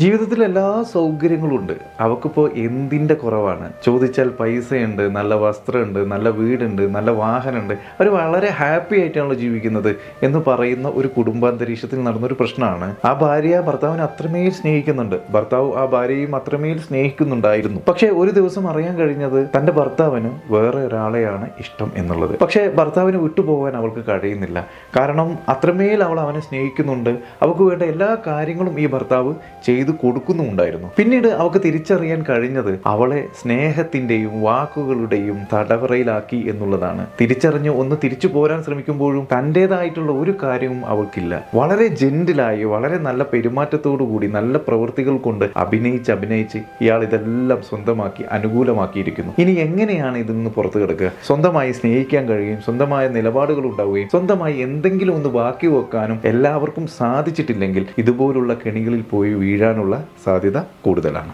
ജീവിതത്തിൽ എല്ലാ സൗകര്യങ്ങളും ഉണ്ട്. അവക്കിപ്പോൾ എന്തിന്റെ കുറവാണ്? ചോദിച്ചാൽ പൈസയുണ്ട് നല്ല വസ്ത്രമുണ്ട് നല്ല വീടുണ്ട് നല്ല വാഹനമുണ്ട്. അവർ വളരെ ഹാപ്പി ആയിട്ടാണല്ലോ ജീവിക്കുന്നത് എന്ന് പറയുന്ന ഒരു കുടുംബാന്തരീക്ഷത്തിൽ നടന്നൊരു പ്രശ്നമാണ്. ആ ഭാര്യ ഭർത്താവിനെ അത്രമേൽ സ്നേഹിക്കുന്നുണ്ട്. ഭർത്താവ് ആ ഭാര്യയും അത്രമേൽ സ്നേഹിക്കുന്നുണ്ടായിരുന്നു. പക്ഷേ ഒരു ദിവസം അറിയാൻ കഴിഞ്ഞത് തന്റെ ഭർത്താവിന് വേറെ ഒരാളെയാണ് ഇഷ്ടം എന്നുള്ളത്. പക്ഷേ ഭർത്താവിനെ വിട്ടുപോകാൻ അവൾക്ക് കഴിയുന്നില്ല. കാരണം അത്രമേൽ അവൾ അവനെ സ്നേഹിക്കുന്നുണ്ട്. അവൾക്ക് വേണ്ട എല്ലാ കാര്യങ്ങളും ഈ ഭർത്താവ് ചെയ്തു കൊടുക്കുന്നുമുണ്ടായിരുന്നു. പിന്നീട് അവൾക്ക് തിരിച്ചറിയാൻ കഴിഞ്ഞത് അവളെ സ്നേഹത്തിന്റെയും വാക്കുകളുടെയും തടവറയിലാക്കി എന്നുള്ളതാണ്. തിരിച്ചറിഞ്ഞ് ഒന്ന് തിരിച്ചു പോരാൻ ശ്രമിക്കുമ്പോഴും തന്റെതായിട്ടുള്ള ഒരു കാര്യവും അവൾക്കില്ല. വളരെ ജെന്റിലായി വളരെ നല്ല പെരുമാറ്റത്തോടു കൂടി നല്ല പ്രവൃത്തികൾ കൊണ്ട് അഭിനയിച്ച് അഭിനയിച്ച് ഇയാൾ ഇതെല്ലാം സ്വന്തമാക്കി അനുകൂലമാക്കിയിരിക്കുന്നു. ഇനി എങ്ങനെയാണ് ഇതിൽ നിന്ന് പുറത്തു കിടക്കുക? സ്വന്തമായി സ്നേഹിക്കാൻ കഴിയും സ്വന്തമായ നിലപാടുകൾ ഉണ്ടാവുകയും സ്വന്തമായി എന്തെങ്കിലും ഒന്ന് ബാക്കി വെക്കാനും എല്ലാവർക്കും സാധിച്ചിട്ടില്ലെങ്കിൽ ഇതുപോലുള്ള കെണികളിൽ പോയി വീഴാനുള്ള സാധ്യത കൂടുതലാണ്.